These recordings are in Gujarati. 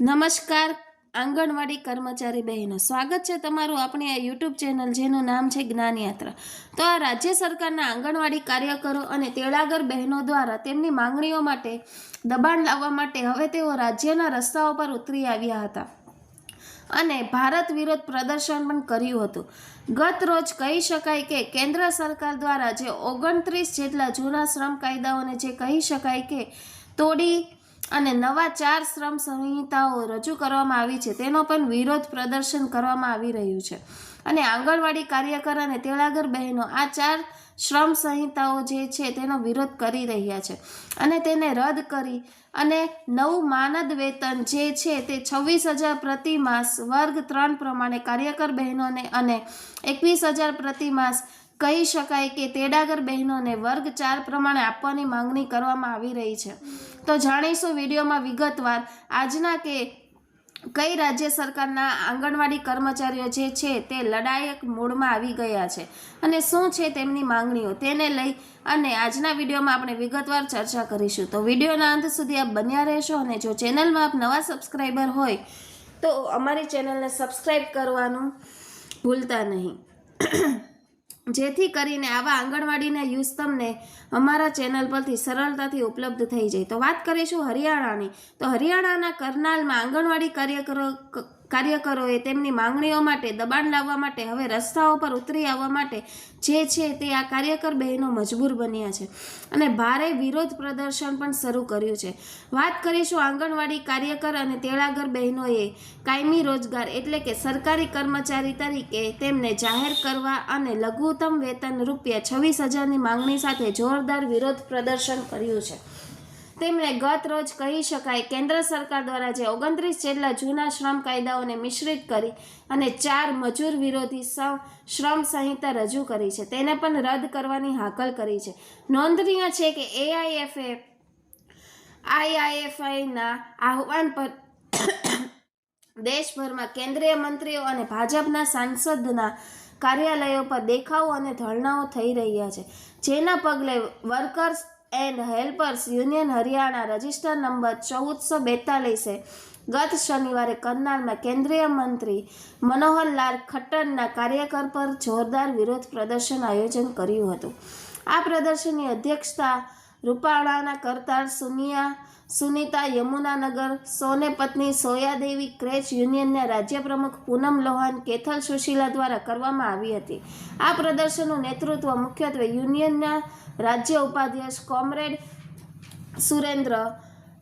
નમસ્કાર, આંગણવાડી કર્મચારી બહેનો. સ્વાગત છે તમારું આપણી આ યુટ્યુબ ચેનલ જેનું નામ છે જ્ઞાન યાત્રા તો આ રાજ્ય સરકારના આંગણવાડી કાર્યકરો અને તેડાગર બહેનો દ્વારા તેમની માંગણીઓ માટે દબાણ લાવવા માટે હવે તેઓ રાજ્યના રસ્તાઓ પર ઉતરી આવ્યા હતા. અને ભારત વિરોધ પ્રદર્શન પણ કર્યું હતું. ગત રોજ કહી શકાય કે કેન્દ્ર સરકાર દ્વારા જે ઓગણત્રીસ જેટલા જૂના શ્રમ કાયદાઓને જે કહી શકાય કે તોડી અને નવા ચાર શ્રમ સંહિતાઓ રજૂ કરવામાં આવી છે. તેનો પણ વિરોધ પ્રદર્શન કરવામાં આવી રહ્યું છે. અને આંગણવાડી કાર્યકર અને તેડાગર બહેનો આ ચાર શ્રમ સંહિતાઓ જે છે તેનો વિરોધ કરી રહ્યા છે. અને તેને રદ કરી અને નવું માનદ વેતન જે છે તે છવ્વીસ હજાર પ્રતિ માસ વર્ગ ત્રણ પ્રમાણે કાર્યકર બહેનોને અને એકવીસ હજાર પ્રતિ માસ કહી શકાય કે તેડાગર બહેનોને વર્ગ ચાર પ્રમાણે આપવાની માંગણી કરવામાં આવી રહી છે. તો જાણીશું વિડીયોમાં વિગતવાર આજના કે કઈ રાજ્ય સરકારના આંગણવાડી કર્મચારીઓ જે છે તે લડાયક મૂડમાં આવી ગયા છે અને શું છે તેમની માંગણીઓ તેને લઈ અને આજના વિડીયોમાં આપણે વિગતવાર ચર્ચા કરીશું. તો વિડીયોના અંત સુધી આપ બન્યા રહેશો અને જો ચેનલમાં આપ નવા સબસ્ક્રાઈબર હોય તો અમારી ચેનલને સબસ્ક્રાઈબ કરવાનું ભૂલતા નહીં. જેથી કરીને આવા આંગણવાડીના યુઝ તમને અમારા ચેનલ પરથી સરળતાથી ઉપલબ્ધ થઈ જાય. તો વાત કરીશું હરિયાણાની. તો હરિયાણાના કરનાલમાં આંગણવાડી કાર્યકરો કાર્યકરોએ તેમની માંગણીઓ માટે દબાણ લાવવા માટે હવે રસ્તાઓ પર ઉતરી આવવા માટે જે છે તે આ કાર્યકર બહેનો મજબૂર બન્યા છે અને ભારે વિરોધ પ્રદર્શન પણ શરૂ કર્યું છે. વાત કરીશું આંગણવાડી કાર્યકર અને તેળાગર બહેનોએ કાયમી રોજગાર એટલે કે સરકારી કર્મચારી તરીકે તેમને જાહેર કરવા અને લઘુત્તમ વેતન રૂપિયા છવ્વીસ હજારની માંગણી સાથે જોરદાર વિરોધ પ્રદર્શન કર્યું છે. તેમણે ગત રોજ કહી શકાય, કેન્દ્ર સરકાર દ્વારા જે ઓગણત્રીસ જેટલા જૂના શ્રમ કાયદાઓને મિશ્રિત કરી અને ચાર મજૂર વિરોધી શ્રમ સંહિતા રજૂ કરી છે, તેને પણ રદ કરવાની હાકલ કરી છે. નોંધનીય છે કે એઆઈએફએ આઈઆઈએફઆઈના આહવાન પર દેશભરમાં કેન્દ્રીય મંત્રીઓ અને ભાજપના સાંસદના કાર્યાલયો પર દેખાવો અને ધરણાઓ થઈ રહ્યા છે, જેના પગલે workers and helpers union Haryana register number ચૌદસો બેતાલીસે ગત શનિવારે કરનાલમાં કેન્દ્રીય મંત્રી મનોહરલાલ ખટ્ટરના કાર્યકર પર જોરદાર વિરોધ પ્રદર્શન આયોજન કર્યું હતું. આ પ્રદર્શનની અધ્યક્ષતા રૂપાણાના કરતાર સુનિયા, સુનિતા યમુનાનગર, સોને પત્ની સોયાદેવી ક્રેચ યુનિયનના રાજ્ય પ્રમુખ પૂનમ લોહાન, કેથલ સુશીલા દ્વારા કરવામાં આવી હતી. આ પ્રદર્શનનું નેતૃત્વ મુખ્યત્વે યુનિયનના રાજ્ય ઉપાધ્યક્ષ કોમરેડ સુરેન્દ્ર,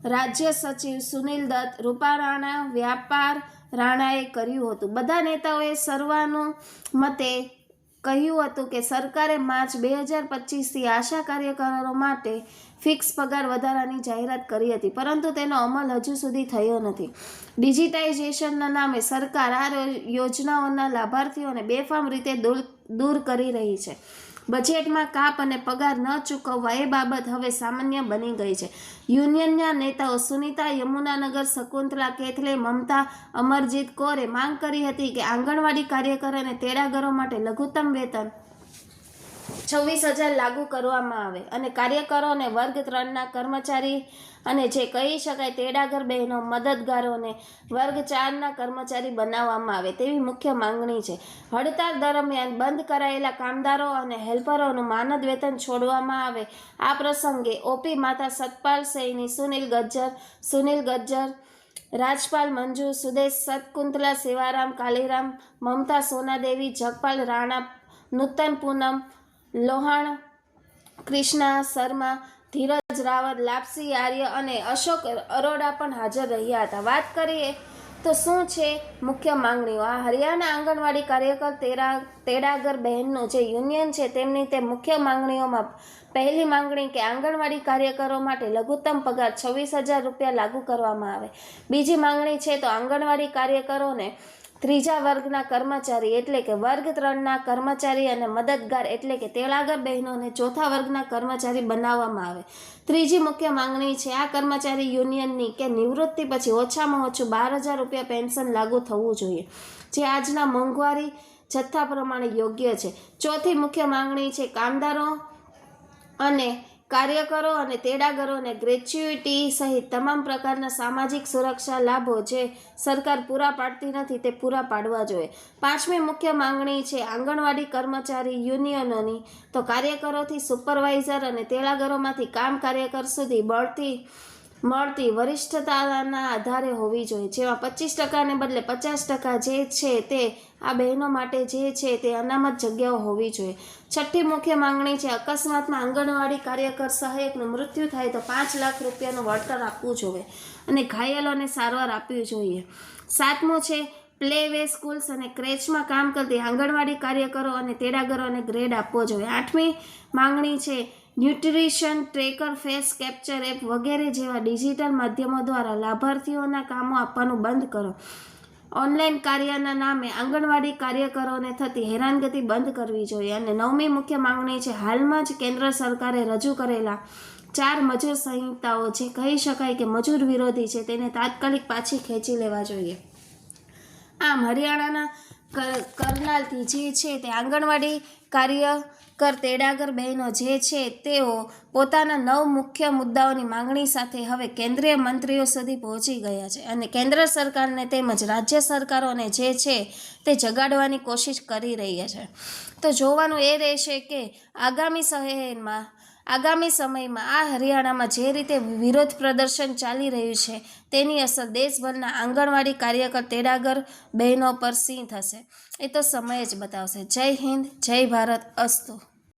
રાજ્ય સચિવ સુનિલ દત્ત, રૂપારાણા વ્યાપાર રાણાએ કર્યું હતું. બધા નેતાઓએ સર્વાનું મતે કહ્યું હતું કે સરકારે માર્ચ બે હજાર પચીસથી આશા કાર્યકરો માટે ફિક્સ પગાર વધારાની જાહેરાત કરી હતી, પરંતુ તેનો અમલ હજુ સુધી થયો નથી. ડિજિટાઇઝેશનના નામે સરકાર આ યોજનાઓના લાભાર્થીઓને બેફામ રીતે દૂર દૂર કરી રહી છે. બજેટમાં કાપ અને પગાર ન ચૂકવવા એ બાબત હવે સામાન્ય બની ગઈ છે. યુનિયનના નેતાઓ સુનીતા, યમુનાનગર, શકુંતલા, કેથલે, મમતા, અમરજીત કૌરે માંગ કરી હતી કે આંગણવાડી કાર્યકર અને તેડાગરો માટે લઘુત્તમ વેતન છવ્વીસ હજાર લાગુ કરવામાં આવે અને કાર્યકરો અને વર્ગ ત્રણના કર્મચારી અને જે કહી શકાય તેડાગર બહેનો મદદગારોને વર્ગ ચારના કર્મચારી બનાવવામાં આવે તેવી મુખ્ય માંગણી છે. હડતાળ દરમિયાન બંધ કરાયેલા કામદારો અને હેલ્પરોનું માનદ વેતન છોડવામાં આવે. આ પ્રસંગે ઓપી માતા સતપાલ સૈની, સુનિલ ગજ્જર સુનિલ ગજ્જર, રાજપાલ મંજુ, સુદેશ સતકુંતલા, સેવારામ કાલીરામ, મમતા સોનાદેવી, જગપાલ રાણા, નૂતન પૂનમ લોહાણ, કૃષ્ણા શર્મા, ધીરજ રાવત, લાપસી આર્ય અને અશોક અરોડા પણ હાજર રહ્યા હતા. વાત કરીએ તો શું છે મુખ્ય માંગણીઓ? આ હરિયાણા આંગણવાડી કાર્યકર તેરા, તેડાગર બહેનનું જે યુનિયન છે તેમની તે મુખ્ય માંગણીઓમાં પહેલી માંગણી કે આંગણવાડી કાર્યકરો માટે લઘુત્તમ પગાર છવ્વીસ હજાર રૂપિયા લાગુ કરવામાં આવે. બીજી માંગણી છે તો આંગણવાડી કાર્યકરોને ત્રીજા વર્ગના કર્મચારી એટલે કે વર્ગ ત્રણના કર્મચારી અને મદદગાર એટલે કે તેળાગર બહેનોને ચોથા વર્ગના કર્મચારી બનાવવામાં આવે. ત્રીજી મુખ્ય માંગણી છે, આ કર્મચારી યુનિયનની કે નિવૃત્તિ પછી ઓછામાં ઓછું બાર હજાર રૂપિયા પેન્શન લાગુ થવું જોઈએ. જે આજના મોંઘવારી જથ્થા પ્રમાણે યોગ્ય છે. ચોથી મુખ્ય માંગણી છે, કામદારો અને કાર્યકરો અને તેડાગરોને ગ્રેચ્યુઇટી સહિત તમામ પ્રકારના સામાજિક સુરક્ષા લાભો જે સરકાર પૂરા પાડતી નથી તે પૂરા પાડવા જોઈએ. પાંચમી મુખ્ય માંગણી છે આંગણવાડી કર્મચારી યુનિયનોની. તો કાર્યકરોથી સુપરવાઇઝર અને તેડાગરોમાંથી કામ કાર્યકર સુધી બળતી મળતી વરિષ્ઠતાના આધારે હોવી જોઈએ. જેમાં પચીસ ટકાને બદલે પચાસ ટકા જે છે તે આ બહેનો માટે જે છે તે અનામત જગ્યાઓ હોવી જોઈએ. છઠ્ઠી મુખ્ય માંગણી છે, અકસ્માતમાં આંગણવાડી કાર્યકર સહાયકનું મૃત્યુ થાય તો પાંચ લાખ રૂપિયાનું વળતર આપવું જોઈએ અને ઘાયલોને સારવાર આપવી જોઈએ. સાતમું છે પ્લે વે સ્કૂલ્સ અને ક્રેચમાં કામ કરતી આંગણવાડી કાર્યકરો અને તેડાગરોને ગ્રેડ આપવો જોઈએ. આઠમી માંગણી છે, nutrition tracker, face capture app વગેરે જેવા ડિજિટલ માધ્યમો દ્વારા લાભાર્થીઓના કામો આપવાનું બંધ કરો. ઓનલાઈન કાર્યના નામે આંગણવાડી કાર્યકરોને થતી હેરાનગતિ બંધ કરવી જોઈએ. અને નવમી મુખ્ય માંગણી છે, હાલમાં જ કેન્દ્ર સરકારે રજૂ કરેલા ચાર મજૂર સંહિતાઓ જે કહી શકાય કે મજૂર વિરોધી છે, તેને તાત્કાલિક પાછી ખેંચી લેવા જોઈએ. આમ હરિયાણાના કરનાલથી જે છે તે આંગણવાડી કાર્યકર તેડાગર બહેનો જે છે તેઓ પોતાના નવ મુખ્ય મુદ્દાઓની માંગણી સાથે હવે કેન્દ્રીય મંત્રીઓ સુધી પહોંચી ગયા છે અને કેન્દ્ર સરકારને તેમજ રાજ્ય સરકારોને જે છે તે જગાડવાની કોશિશ કરી રહ્યા છે. તો જોવાનું એ રહેશે કે આગામી શહેરમાં આગામી સમયમાં આ હરિયાણામાં જે રીતે વિરોધ પ્રદર્શન ચાલી રહ્યું છે, તેની અસર દેશભરના આંગણવાડી કાર્યકર તેડાગર બહેનો પર સિંહ થશે. એ તો સમય જ બતાવશે. જય હિન્દ, જય ભારત, અસ્તુ.